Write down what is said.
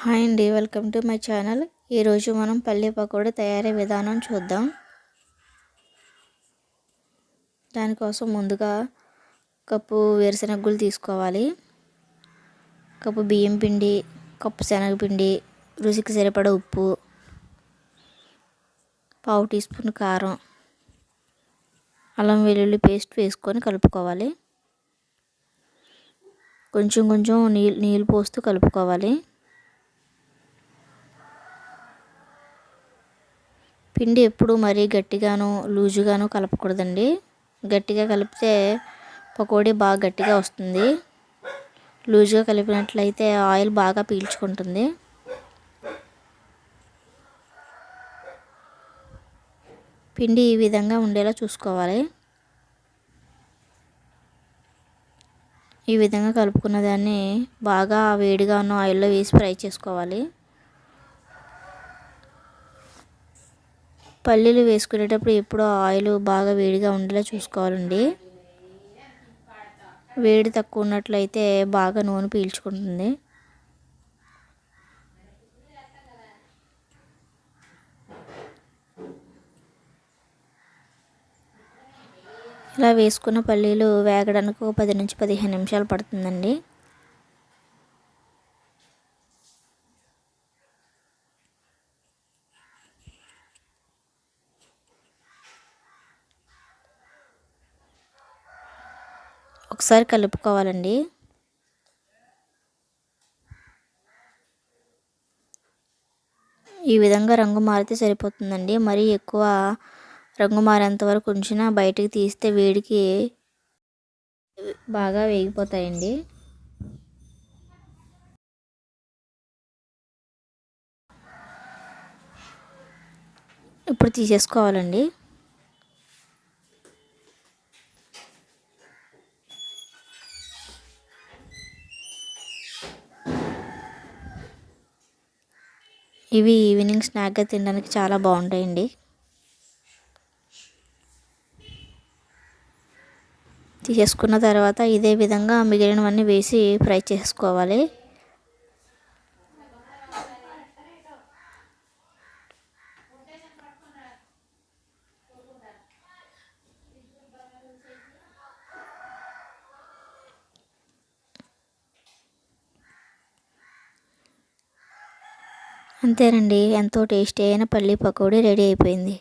Hi అండి welcome to my channel. ఈరోజు మనం పల్లీ పకోడీ తయారీ విధానం చూద్దాం. దానికోసం ముందుగా కప్పు వేరుశనగలు తీసుకోవాలి. కప్పు బియ్యం పిండి కప్పు శనగపిండి రుచికి సరిపడ ఉప్పు పావు టీ స్పూన్ కారం అల్లం వెల్లుల్లి పేస్ట్ వేసుకొని కలుపుకోవాలి. కొంచెం కొంచెం నీళ్ళు నీళ్ళు పోస్తూ కలుపుకోవాలి. పిండి ఎప్పుడు మరీ గట్టిగాను లూజుగాను కలపకూడదండి. గట్టిగా కలిపితే పకోడీ బాగా గట్టిగా వస్తుంది. లూజుగా కలిపినట్లయితే ఆయిల్ బాగా పీల్చుకుంటుంది. పిండి ఈ విధంగా ఉండేలా చూసుకోవాలి. ఈ విధంగా కలుపుకున్న దాన్ని బాగా వేడిగా ఉన్న ఆయిల్లో వేసి ఫ్రై చేసుకోవాలి. పల్లీలు వేసుకునేటప్పుడు ఎప్పుడూ ఆయిల్ బాగా వేడిగా ఉండేలా చూసుకోవాలండి. వేడి తక్కువ ఉన్నట్లయితే బాగా నూనె పీల్చుకుంటుంది. ఇలా వేసుకున్న పల్లీలు వేగడానికి ఒక పది నుంచి పదిహేను నిమిషాలు పడుతుందండి. ఒకసారి కలుపుకోవాలండి. ఈ విధంగా రంగు మారితే సరిపోతుందండి. మరీ ఎక్కువ రంగు మారేంత వరకు ఉంచినా బయటికి తీస్తే వేడికి బాగా వేగిపోతాయండి. ఇప్పుడు తీసేసుకోవాలండి. ఇవి ఈవినింగ్ స్నాక్గా తినడానికి చాలా బాగుంటాయండి. తీసేసుకున్న తర్వాత ఇదే విధంగా మిగిలినవన్నీ వేసి ఫ్రై చేసుకోవాలి. అంతేనండి. ఎంతో టేస్టీ అయిన పల్లీ పకోడీ రెడీ అయిపోయింది.